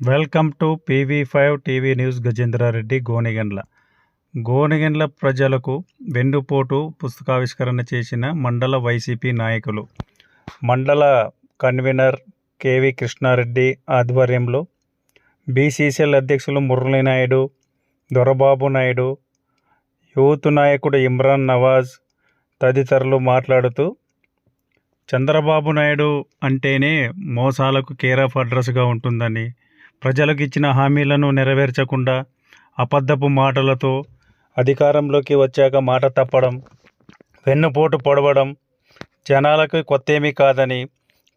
Welcome to PV five TV news Gajendra Reddy Gonegandla. Gonegandla ప్రజలకు వెన్నుపోటు పుస్తకావిష్కరణ చేసిన మండల వైసీపీ నాయకులు. మండల కన్వీనర్ కేవి కృష్ణారెడ్డి ఆధ్వర్యంలో బీసీసీఎల్ అధ్యక్షులు మురళీనాయుడు దొరబాబు నాయుడు యూత్ నాయకుడు ఇమ్రాన్ నవాజ్ తదితరులు మాట్లాడుతూ చంద్రబాబు నాయుడు అంటేనే మోసాలకు కేర్ ఆఫ్ అడ్రస్గా ఉంటుందని ప్రజలకు ఇచ్చిన హామీలను నెరవేర్చకుండా అబద్ధపు మాటలతో అధికారంలోకి వచ్చాక మాట తప్పడం వెన్నుపోటు పొడవడం జనాలకు కొత్త ఏమీ కాదని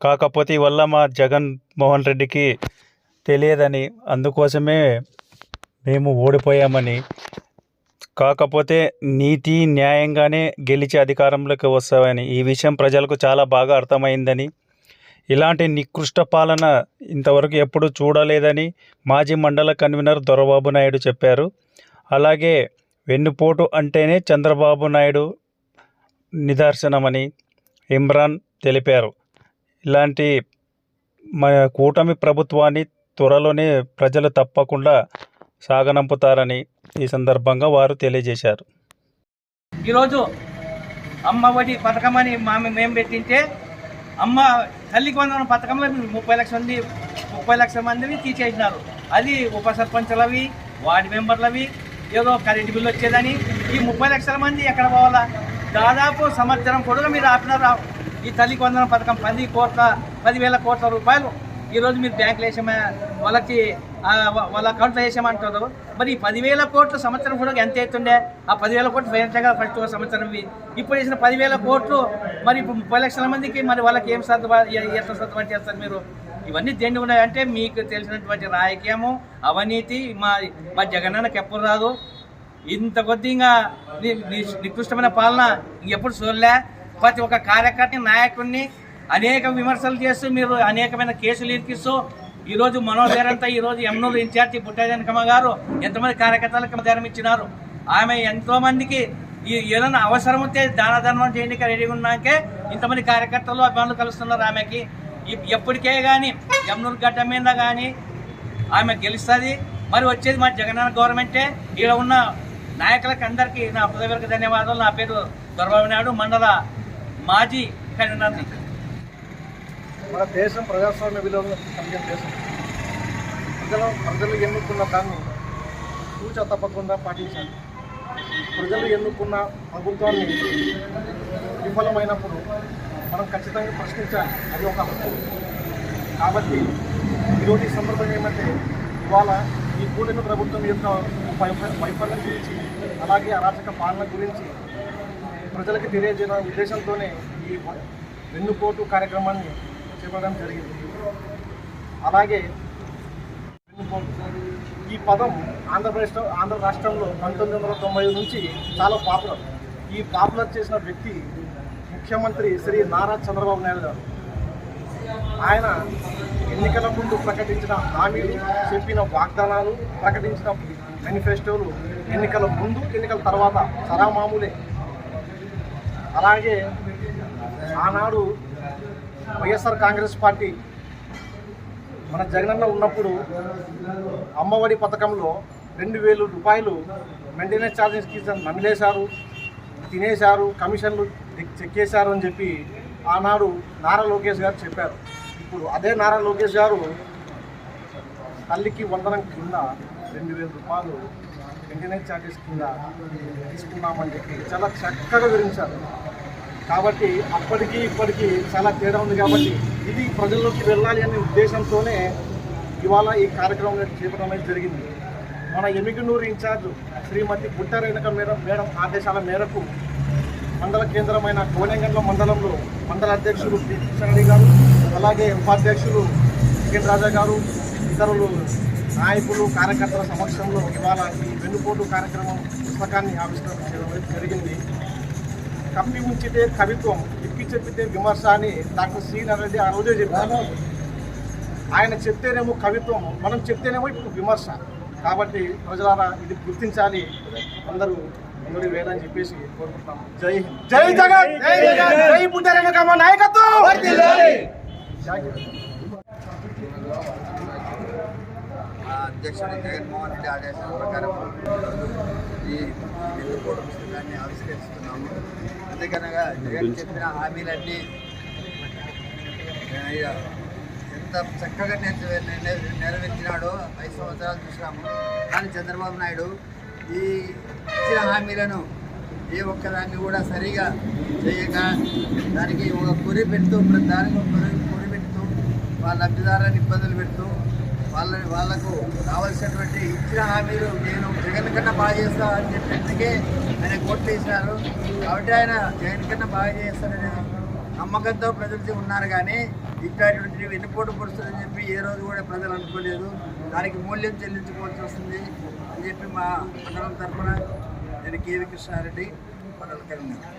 కాకపోతే వల్ల మా జగన్ మోహన్ రెడ్డికి తెలియదని అందుకోసమే మేము ఓడిపోయామని కాకపోతే నీతి న్యాయంగానే గెలిచి అధికారంలోకి వస్తామని ఈ విషయం ప్రజలకు చాలా బాగా అర్థమైందని ఇలాంటి నికృష్ట పాలన ఇంతవరకు ఎప్పుడు చూడలేదని మాజీ మండల కన్వీనర్ దొరబాబు నాయుడు చెప్పారు. అలాగే వెన్నుపోటు అంటేనే చంద్రబాబు నాయుడు నిదర్శనమని ఇమ్రాన్ తెలిపారు. ఇలాంటి మన కూటమి ప్రభుత్వాన్ని త్వరలోనే ప్రజలు తప్పకుండా సాగనంపుతారని ఈ సందర్భంగా వారు తెలియజేశారు. ఈరోజు అమ్మఒడి పథకమని మేము పెట్టింటే అమ్మ తల్లికి వందనం పథకంలో ముప్పై లక్షల మంది ముప్పై లక్షల మందిని తీసేసినారు. అది ఉప సర్పంచులవి వార్డు మెంబర్లవి ఏదో కరెంటు బిల్లు వచ్చేదని ఈ ముప్పై లక్షల మంది ఎక్కడ పోవాలా? దాదాపు సంవత్సరం కూడా మీరు ఆపినారు. ఈ తల్లికి వందనం పథకం పది కోట్ల పదివేల కోట్ల రూపాయలు ఈరోజు మీరు బ్యాంకులో వేసామా? వాళ్ళకి వాళ్ళ అకౌంట్లో వేసామంటారు మరి ఈ పదివేల కోట్ల సంవత్సరం కూడా ఎంత అవుతుండే ఆ పదివేల కోట్లు వేయించగా ఫస్ట్ ఒక సంవత్సరం ఇప్పుడు వేసిన పదివేల కోట్లు మరి ఇప్పుడు ముప్పై లక్షల మందికి మరి వాళ్ళకి ఏం సర్దుబాటు ఎట్లా సర్దుబాటు చేస్తారు మీరు? ఇవన్నీ దేన్ని ఉన్నాయంటే మీకు తెలిసినటువంటి రాజకీయము అవినీతి మా మా జగనన్నకి ఎప్పుడు రాదు. ఇంత కొద్దిగా నికృష్టమైన పాలన ఎప్పుడు చూడలే. ప్రతి ఒక్క కార్యకర్త నాయకుడిని అనేక విమర్శలు చేస్తూ మీరు అనేకమైన కేసులు ఇరికిస్తూ ఈరోజు మనోధైర్యంతో ఈరోజు ఎమ్నూరు ఇన్ఛార్జి పుట్టజనకమ్మ గారు ఎంతమంది కార్యకర్తలకు ధైర్యం ఇచ్చినారు. ఆమె ఎంతోమందికి ఈ ఏదైనా అవసరం ఉంటే దాన ధర్మం చేయడానికి రెడీగా ఉన్నాకే ఇంతమంది కార్యకర్తలు అభిమానులు కలుస్తున్నారు ఆమెకి. ఎప్పటికే కానీ ఎమ్నూరు గడ్డ మీద కానీ ఆమె గెలుస్తుంది. మరి వచ్చేది మా జగనన్న గవర్నమెంటే. ఇక్కడ ఉన్న నాయకులకు అందరికీ నా హృదయపూర్వక ధన్యవాదాలు. నా పేరు దొరబాబు నాయుడు మండల మాజీ కన్వీనర్ని మన దేశం ప్రజాస్వామ్య విలువలు కలిగిన దేశం. ప్రజలు ప్రజలు ఎన్నుకున్న దాన్ని సూచ తప్పకుండా పాటించాలి. ప్రజలు ఎన్నుకున్న ప్రభుత్వాన్ని విఫలమైనప్పుడు మనం ఖచ్చితంగా ప్రశ్నించాలి. అది ఒక హక్కు. కాబట్టి ఈరోజు ఈ సందర్భం ఏమంటే ఇవాళ ఈ కూటమి ప్రభుత్వం యొక్క వైఫల్యం గురించి అలాగే అరాచక పాలన గురించి ప్రజలకు తెలియజేయడం ఉద్దేశంతోనే ఈ వెన్నుపోటు కార్యక్రమాన్ని చేపట్టడం జరిగింది. అలాగే ఈ పదం ఆంధ్రప్రదేశ్ ఆంధ్ర రాష్ట్రంలో పంతొమ్మిది వందల తొంభై నుంచి చాలా పాపులర్ ఈ పాపులర్ చేసిన వ్యక్తి ముఖ్యమంత్రి శ్రీ నారా చంద్రబాబు నాయుడు గారు. ఆయన ఎన్నికల ముందు ప్రకటించిన హామీలు చెప్పిన వాగ్దానాలు ప్రకటించిన మేనిఫెస్టోలు ఎన్నికల ముందు ఎన్నికల తర్వాత సరామామూలే. అలాగే ఆనాడు వైఎస్ఆర్ కాంగ్రెస్ పార్టీ మన జగనన్న ఉన్నప్పుడు అమ్మఒడి పథకంలో రెండు వేలు రూపాయలు మెయింటెనెన్స్ ఛార్జెస్ నమిలేశారు తినేశారు కమిషన్లు చెక్కేశారు అని చెప్పి ఆనాడు నారా లోకేష్ గారు చెప్పారు. ఇప్పుడు అదే నారా లోకేష్ గారు తల్లికి వందనం కింద రెండు వేల రూపాయలు మెయింటెనెన్స్ ఛార్జెస్ కింద తీసుకున్నామని చెప్పి చాలా చక్కగా వివరించారు. కాబట్టి అప్పటికి ఇప్పటికి చాలా తేడా ఉంది కాబట్టి ఇది ప్రజల్లోకి వెళ్ళాలి అనే ఉద్దేశంతోనే ఇవాళ ఈ కార్యక్రమం చేపట్టడం అనేది జరిగింది. మన Emmiganur incharge Shrimati Butta Renuka madam madam ఆదేశాల మేరకు మండల కేంద్రమైన కోనెంగండ్ల మండలంలో మండల అధ్యక్షులు పి. కిషన్ గారు అలాగే ఉపాధ్యక్షులు చికెన్ రాజా గారు ఇతరులు నాయకులు కార్యకర్తల సమక్షంలో ఇవాళ ఈ వెన్నుపోటు కార్యక్రమం పుస్తకాన్ని ఆవిష్కరణ చేయడం జరిగింది. కప్పి ఉంచితే కవిత్వం ఇప్పి చెప్పితే విమర్శ అని డాక్టర్ సి రెడ్డి ఆ రోజే చెప్పారు. ఆయన చెప్తేనేమో కవిత్వం మనం చెప్తేనేమో ఇప్పుడు విమర్శ. కాబట్టి ప్రజలారా ఇది గుర్తించాలి. అందరూ అందరూ వేలని చెప్పేసి కోరుకుంటున్నాం. జై హింద్. జై జగన్! జై జగన్! జై పుట్టారెనకమ్మ నాయకత్వం జై హింద్ అధ్యక్షుడు జగన్మోహన్ రెడ్డి ఆదేశాల ప్రకారం ఈ వెన్నుపోటు పుస్తకాన్ని ఆవిష్కరిస్తున్నాము. అందుకనగా జగన్ చెప్పిన హామీలన్నీ ఎంత చక్కగా నెరవే- నెరవే- నెరవేర్చినాడో ఐదు సంవత్సరాలు చూసినాము. కానీ చంద్రబాబు నాయుడు ఈ ఇచ్చిన హామీలను ఏ ఒక్కదాన్ని కూడా సరిగా చేయక దానికి ఒక కురి పెడుతూ దానికి ఒక కురి కురి పెడుతూ వాళ్ళ లబ్ధిదారులను ఇబ్బందులు పెడుతూ వాళ్ళ వాళ్ళకు కావలసినటువంటి ఇచ్చిన హామీలు నేను జగన్ కన్నా బాగా చేస్తా అని చెప్పేందుకే ఆయన కోట్లు వేసినారు కాబట్టి ఆయన జగన్ కన్నా బాగా చేస్తారనే నమ్మకంతో ప్రజలు ఉన్నారు కానీ ఇట్లాంటి వెన్నుపోటు పొడుస్తుందని చెప్పి ఏ రోజు కూడా ప్రజలు అనుకోలేదు. దానికి మూల్యం చెల్లించుకోవాల్సి వస్తుంది అని చెప్పి మా మండలం తరఫున నేను కేవీ కృష్ణారెడ్డి మండలం కరీంనగర్